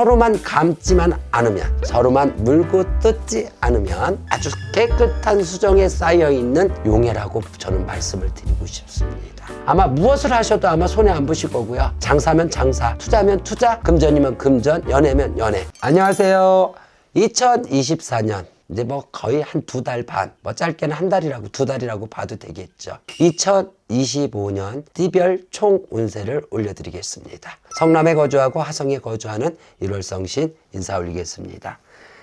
서로만 감지만 않으면 서로만 물고 뜯지 않으면 아주 깨끗한 수정에 쌓여 있는 용해라고 저는 말씀을 드리고 싶습니다. 아마 무엇을 하셔도 아마 손해 안 보실 거고요. 장사면 장사, 투자면 투자, 금전이면 금전, 연애면 연애. 안녕하세요. 2024년 이제 뭐 거의 한 두 달 반, 뭐 짧게는 한 달이라고 두 달이라고 봐도 되겠죠. 2025년 띠별 총 운세를 올려드리겠습니다. 성남에 거주하고 화성에 거주하는 1월성신 인사 올리겠습니다.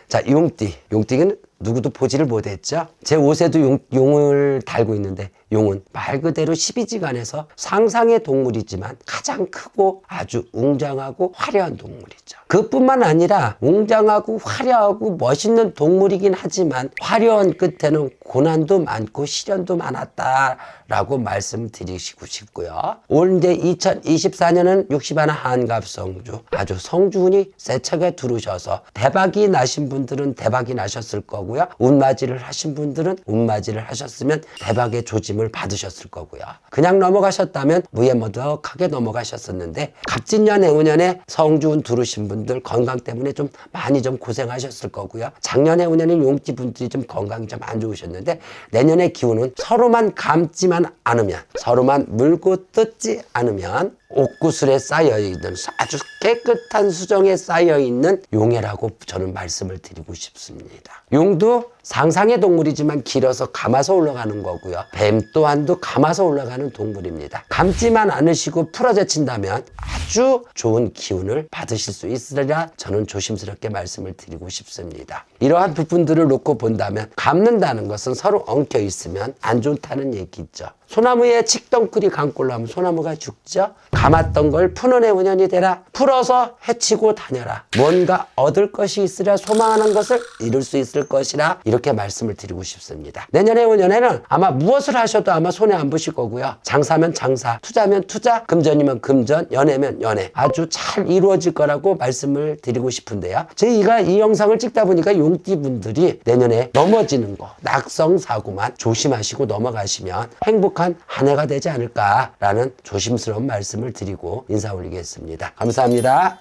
자, 용띠. 용띠는 누구도 보지를 못했죠. 제 옷에도 용, 용을 달고 있는데 용은 말 그대로 12지간에서 상상의 동물이지만 가장 크고 아주 웅장하고 화려한 동물이죠. 그뿐만 아니라 웅장하고 화려하고 멋있는 동물이긴 하지만 화려한 끝에는 고난도 많고 시련도 많았다라고 말씀드리고 싶고요. 올 이제 2024년은 60하나 한갑 성주 아주 성주운이 세차게 두르셔서 대박이 나신 분들은 대박이 나셨을 거고 요. 운맞이를 하신 분들은 운맞이를 하셨으면 대박의 조짐을 받으셨을 거고요. 그냥 넘어가셨다면 무예머덕하게 넘어가셨었는데 갑진년 해운년에 성주운 두르신 분들 건강 때문에 좀 많이 좀 고생하셨을 거고요. 작년 해운년에 용띠 분들이 좀 건강이 좀 안 좋으셨는데 내년의 기운은 서로만 감지만 않으면 서로만 물고 뜯지 않으면 옥구슬에 쌓여 있는 아주 깨끗한 수정에 쌓여 있는 용해라고 저는 말씀을 드리고 싶습니다. 용도 상상의 동물이지만 길어서 감아서 올라가는 거고요. 뱀 또한도 감아서 올라가는 동물입니다. 감지만 않으시고 풀어제친다면 아주 좋은 기운을 받으실 수 있으리라 저는 조심스럽게 말씀을 드리고 싶습니다. 이러한 부분들을 놓고 본다면 감는다는 것은 서로 엉켜 있으면 안 좋다는 얘기죠. 소나무에 칡덩쿨이 감골로 하면 소나무가 죽죠. 감았던 걸 푸는 해운년이 되라. 풀어서 해치고 다녀라. 뭔가 얻을 것이 있으랴 소망하는 것을 이룰 수 있을 것이라 이렇게 말씀을 드리고 싶습니다. 내년 해운년에는 아마 무엇을 하셔도 아마 손해 안 보실 거고요. 장사면 장사, 투자면 투자, 금전이면 금전, 연애면 연애. 아주 잘 이루어질 거라고 말씀을 드리고 싶은데요. 저희가 이 영상을 찍다 보니까 용띠 분들이 내년에 넘어지는 거, 낙성 사고만 조심하시고 넘어가시면 행복한 한 해가 되지 않을까라는 조심스러운 말씀을 드리고 인사 올리겠습니다. 감사합니다.